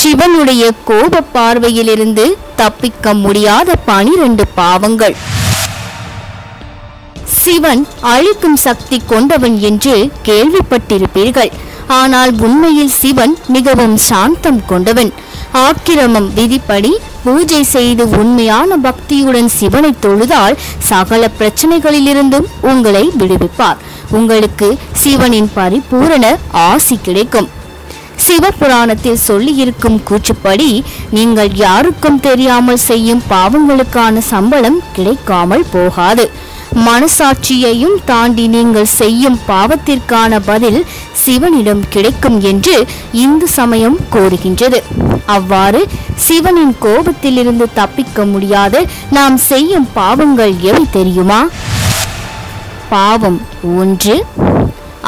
சிவனுடைய கோப பார்வையிலிருந்து தப்பிக்க முடியாத பனிரெண்டு பாவங்கள். சிவன் அழிக்கும் சக்தி கொண்டவன் என்று கேள்விப்பட்டிருப்பீர்கள். ஆனால் உண்மையில் சிவன் மிகவும் சாந்தம் கொண்டவன். ஆக்கிரமம் விதிப்படி பூஜை செய்து உண்மையான பக்தியுடன் சிவனை தொழுதால் சகல பிரச்சனைகளிலிருந்தும் உங்களை விடுவிப்பார். உங்களுக்கு சிவனின் பரிபூரண ஆசி கிடைக்கும். சிவபுராணத்தில் சொல்லியிருக்கும் கூற்றுப்படி நீங்கள் யாருக்கும் தெரியாமல் செய்யும் பாவங்களுக்கான சம்பளம் கிடைக்காமல் போகாது. மனசாட்சியையும் தாண்டி நீங்கள் செய்யும் பாவத்திற்கான பதில் சிவனிடம் கிடைக்கும் என்று இந்து சமயம் கோருகின்றது அவ்வாறு சிவனின் கோபத்திலிருந்து தப்பிக்க முடியாத நாம் செய்யும் பாவங்கள் எவை தெரியுமா? பாவம் ஒன்று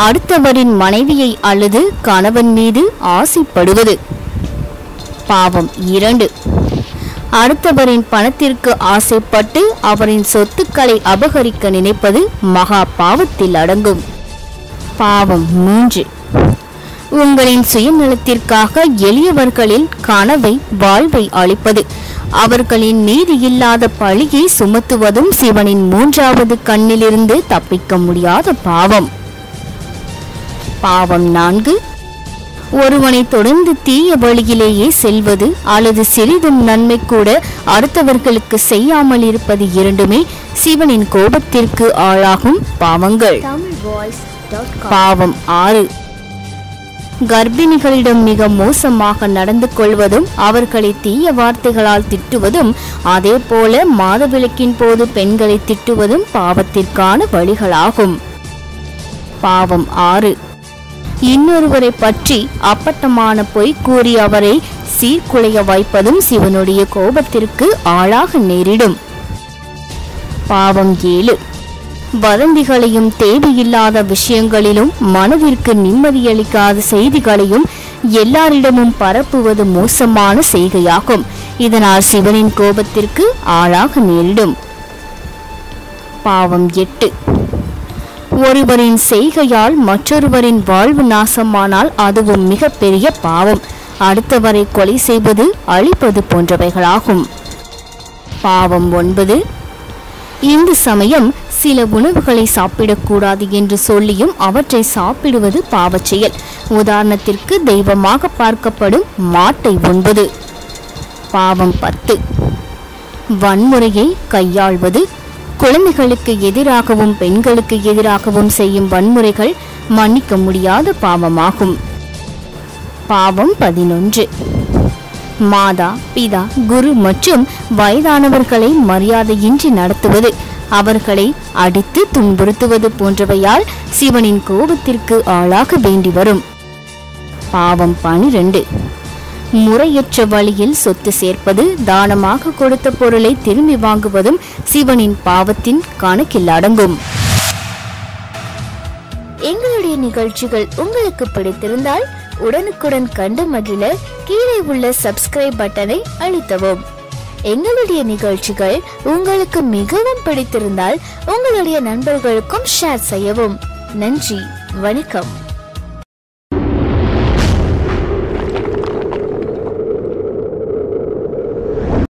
அடுத்தவரின் மனைவியை அல்லது கணவன் மீது ஆசைப்படுவது. பாவம் இரண்டு. அடுத்தவரின் பணத்திற்கு ஆசைப்பட்டு அவரின் சொத்துக்களை அபகரிக்க நினைப்பது மகா பாவத்தில் அடங்கும். பாவம் மூன்று. உங்களின் சுயநலத்திற்காக எளியவர்களின் கனவை வாழ்வை அளிப்பது. அவர்களின் நீதி இல்லாத பழியை சுமத்துவதும் சிவனின் மூன்றாவது கண்ணிலிருந்து தப்பிக்க முடியாத பாவம். பாவம் நான்கு. ஒருவனை தொடர்ந்து தீய வழியிலேயே செல்வது அல்லது சிறிதும் நன்மை கூட அடுத்தவர்களுக்கு செய்யாமல் இருப்பது இரண்டுமே சிவனின் கோபத்திற்கு ஆளாகும் பாவங்கள். பாவம் ஆறு. கர்ப்பிணிகளிடம் மிக மோசமாக நடந்து கொள்வதும் அவர்களை தீய வார்த்தைகளால் திட்டுவதும் அதே போல மாதவிளக்கின் போது பெண்களை திட்டுவதும் பாவத்திற்கான வழிகளாகும். பாவம் ஆறு. இன்னொருவரை பற்றி அப்பட்டமான பொய் கூறி அவரை சீர்குலைய வைப்பதும் சிவனுடைய கோபத்திற்கு ஆளாக நேரிடும். பாவம் ஏழு. வதந்திகளையும் தேவையில்லாத விஷயங்களிலும் மனதிற்கு நிம்மதியளிக்காத செய்திகளையும் எல்லாரிடமும் பரப்புவது மோசமான செய்கையாகும். இதனால் சிவனின் கோபத்திற்கு ஆளாக நேரிடும். பாவம் எட்டு. ஒருவரின் செய்கையால் மற்றொருவரின் வாழ்வு நாசமானால் அதுவும் மிகப்பெரிய பாவம். அடுத்தவரை கொலை செய்வது அழிப்பது போன்றவைகளாகும். பாவம் ஒன்பது. இந்து சமயம் சில உணவுகளை சாப்பிடக்கூடாது என்று சொல்லியும் அவற்றை சாப்பிடுவது பாவச் செயல். உதாரணத்திற்கு தெய்வமாக பார்க்கப்படும் மாட்டை உண்பது பாவம் பத்து. வன்முறையை கையாள்வது குழந்தைகளுக்கு எதிராகவும் பெண்களுக்கு எதிராகவும் செய்யும் வன்முறைகள் மன்னிக்க முடியாத பாவமாகும். பாவம் பதினொன்று. மாதா பிதா குரு மற்றும் வயதானவர்களை மரியாதையின்றி நடத்துவது அவர்களை அடித்து துன்புறுத்துவது போன்றவையால் சிவனின் கோபத்திற்கு ஆளாக வேண்டி வரும் பாவம் பனிரெண்டு. முறையற்ற வழியில் சொத்து சேர்ப்பது தானமாக கொடுத்த பொருளை திரும்பி வாங்குவதும் சிவனின் பாவத்தின் கணக்கில் அடங்கும் எங்களுடைய நிகழ்ச்சிகள் உங்களுக்கு பிடித்திருந்தால் உடனுக்குடன் கண்டு மகிழ கீழே உள்ள சப்ஸ்கிரைப் பட்டனை அழுத்தவும். எங்களுடைய நிகழ்ச்சிகள் உங்களுக்கு மிகவும் பிடித்திருந்தால் உங்களுடைய நண்பர்களுக்கும் ஷேர் செய்யவும். நன்றி வணக்கம்.